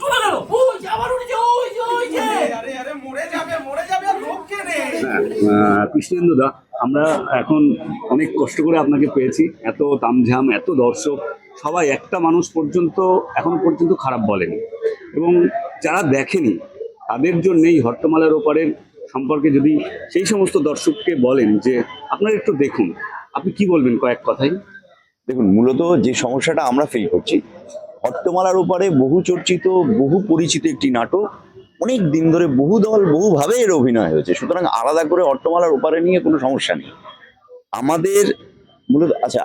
চলে গেল। ওই যে আবার উঠেছে ওই যে ওই যে। আরে আরে মরে যাবে মরে যাবে আর লোক নেই? হ্যাঁ কৃষ্ণেন্দু দা আমরা এখন অনেক কষ্ট করে আপনাকে পেয়েছি। এত তামঝাম এত দর্শক সবাই একটা মানুষ পর্যন্ত এখন পর্যন্ত খারাপ বলেনি। এবং যারা দেখেনি তাদের জন্যই হট্টমালার ওপারের সম্পর্কে যদি সেই সমস্ত দর্শককে বলেন যে আপনারা একটু দেখুন আপনি কি বলবেন কয়েক কথাই দেখুন মূলত যে সমস্যাটা আমরা ফিল করছি হট্টমালার উপরে বহু চর্চিত, বহু পরিচিত একটি নাটক। অনেক দিন ধরে বহু দল বহুভাবে এর অভিনয় হয়েছে। সুতরাং আলাদা করে হট্টমালার ওপারে নিয়ে কোনো সমস্যা নেই। আমাদের মূলত আচ্ছা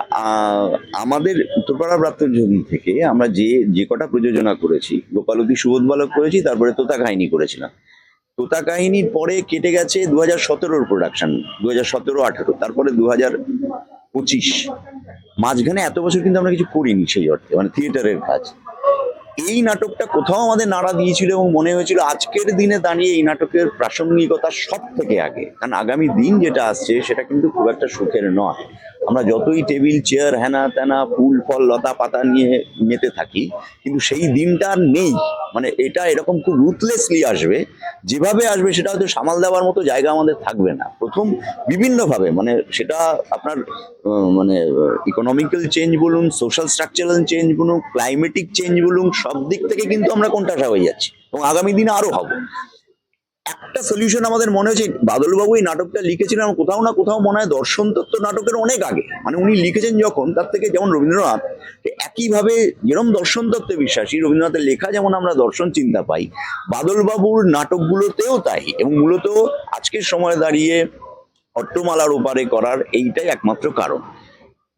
আমাদের উত্তরপাড়া প্রাপ্তজন থেকে আমরা যে যে কটা প্রযোজনা করেছি, গোপালতী সুবোধ বালক করেছি, তারপরে তোতা কাহিনী করেছিলাম। তোতা কাহিনীর পরে কেটে গেছে দু হাজার সতেরোর প্রোডাকশন দু হাজার সতেরো আঠারো, তারপরে দু হাজার পঁচিশ। মাঝখানে এত বছর কিন্তু আমরা কিছু করিনি সেই অর্থে মানে থিয়েটারের কাজ। এই নাটকটা কোথাও আমাদের নাড়া দিয়েছিল এবং মনে হয়েছিল আজকের দিনে দাঁড়িয়ে এই নাটকের প্রাসঙ্গিকতা সব থেকে আগে। কারণ আগামী দিন যেটা আসছে সেটা কিন্তু খুব একটা সুখের নয়। আমরা যতই টেবিল, চেয়ার হ্যানা ত্যানা ফুল, ফল, লতা পাতা নিয়ে মেতে থাকি, কিন্তু সেই দিনটা আর নেই। মানে এটা এরকম খুব রুথলেসলি আসবে। যেভাবে আসবে সেটা হয়তো সামাল দেওয়ার মতো জায়গা আমাদের থাকবে না। প্রথম বিভিন্নভাবে মানে সেটা আপনার মানে ইকোনমিক্যাল চেঞ্জ বলুন সোশ্যাল স্ট্রাকচারাল চেঞ্জ বলুন ক্লাইমেটিক চেঞ্জ বলুন, সব দিক থেকে কিন্তু আমরা কোনটা হয়ে যাচ্ছি। এবং আগামী দিনে আরও হব। একটা সলিউশন আমাদের মনে হয়েছে, বাদলবাবু এই নাটকটা লিখেছিলেন কোথাও না কোথাও মনে হয় দর্শন তত্ত্ব নাটকের অনেক আগে। মানে উনি লিখেছেন যখন, তার থেকে যেমন রবীন্দ্রনাথ একইভাবে যেরকম দর্শন তত্ত্বে বিশ্বাসী, রবীন্দ্রনাথের লেখা যেমন আমরা দর্শন চিন্তা পাই, বাদলবাবুর নাটকগুলোতেও তাই। এবং মূলত আজকের সময় দাঁড়িয়ে অট্টমালার ওপারে করার এইটাই একমাত্র কারণ।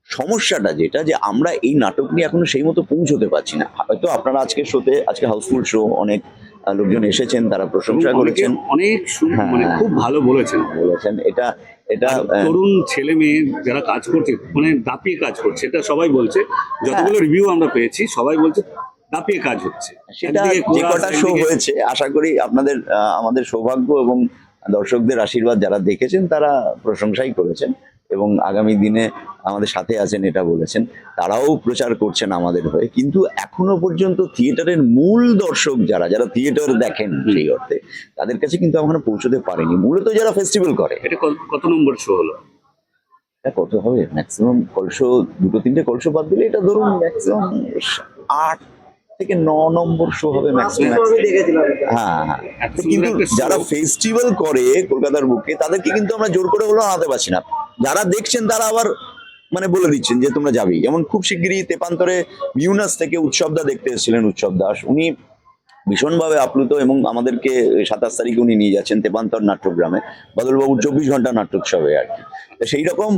সমস্যাটা যেটা, যে আমরা এই নাটক নিয়ে এখনও সেই মতো পৌঁছতে পারছি না। হয়তো আপনারা আজকে শোতে, আজকে হাউসফুল শো, অনেক লোকজন এসেছেন তারা প্রশংসা করেছেন। অনেক হ্যাঁ। মানে খুব ভালো বলেছেন। বলেছেন। এটা এটা তরুণ ছেলে মেয়ে যারা কাজ করছে মানে দাপিয়ে কাজ করছে এটা সবাই বলছে। যতগুলো হ্যাঁ। রিভিউ আমরা পেয়েছি সবাই বলছে দাপিয়ে কাজ হচ্ছে। সেটা যে কটা শো হয়েছে আশা করি আপনাদের আমাদের সৌভাগ্য এবং দর্শকদের আশীর্বাদ যারা দেখেছেন তারা প্রশংসাই করেছেন। এবং আগামী দিনে আমাদের সাথে আছেন এটা বলেছেন। তারাও প্রচার করছেন আমাদের হয়ে। কিন্তু এখনও পর্যন্ত থিয়েটারের মূল দর্শক যারা যারা থিয়েটার দেখেন সেই অর্থে তাদের কাছে কিন্তু এখনও পৌঁছতে পারেনি। মূলত যারা ফেস্টিভ্যাল করে। এটা কত- কত নম্বর শো হলো? এটা কত হবে? ম্যাক্সিমাম কলসো দুটো তিনটে কলসো বাদ দিলে এটা ধরুন ম্যাক্সিমাম আট থেকে ন নম্বর শো হবে ম্যাক্সিমাম হ্যাঁ হ্যাঁ। কিন্তু যারা ফেস্টিভ্যাল করে কলকাতার বুকে তাদেরকে কিন্তু আমরা জোর করে হলেও আনাতে পারছি না। যারা দেখছেন তারা আবার মানে বলে দিচ্ছেন যে তোমরা যাবেই। যেমন খুব শিগগিরই তেপান্তরে মিউনাস থেকে উৎসবদা দেখতে এসেছিলেন উৎসব দাস উনি ভীষণভাবে আপ্লুত এবং আমাদেরকে সাতাশ তারিখে উনি নিয়ে যাচ্ছেন তেপান্তর নাট্যগ্রামে। বাদলবাবুর চব্বিশ ঘণ্টা নাট্যোৎসবে আর কি। সেই রকম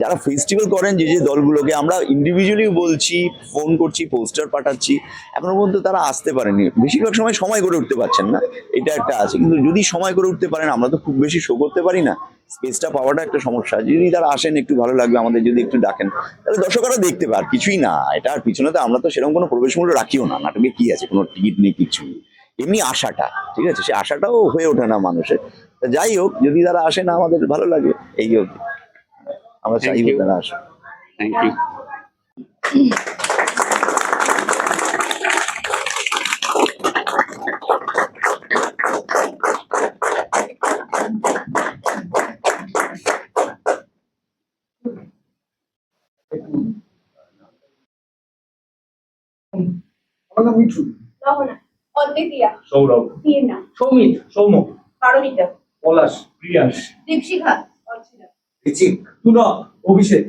যারা ফেস্টিভ্যাল করেন, যে যে দলগুলোকে আমরা ইন্ডিভিজুয়ালি বলছি ফোন করছি পোস্টার পাঠাচ্ছি, এখনও পর্যন্ত তারা আসতে পারেনি। বেশিরভাগ সময় সময় করে উঠতে পারছেন না, এটা একটা আছে। কিন্তু যদি সময় করে উঠতে পারেন, আমরা তো খুব বেশি শো করতে পারি না। স্পেসটা পাওয়াটা একটা সমস্যা। যদি তারা আসেন, একটু ভালো লাগবে আমাদের, যদি একটু ডাকেন, তাহলে দর্শকরা দেখতে পার, কিছুই না। এটা আর পিছনে তো আমরা তো সেরকম কোনো প্রবেশ মূল্য রাখিও না। নাটকে কি আছে? কোনো টিকিট নেই, কিছু এমনি আশাটা, ঠিক আছে? সে আশাটাও হয়ে ওঠে না মানুষের। যাই হোক, যদি তারা আসে না, আমাদের ভালো লাগে। এই হোক আমরা চাইব you. তারা আসে থ্যাংক ইউ আমার মিঠু। অদ্বিতীয়া। সৌরভ। সৌমিত। সৌম পারমিতা। পলাশ। প্রিয়াস দীপশিখা। অর্চনা তুলক অভিষেক।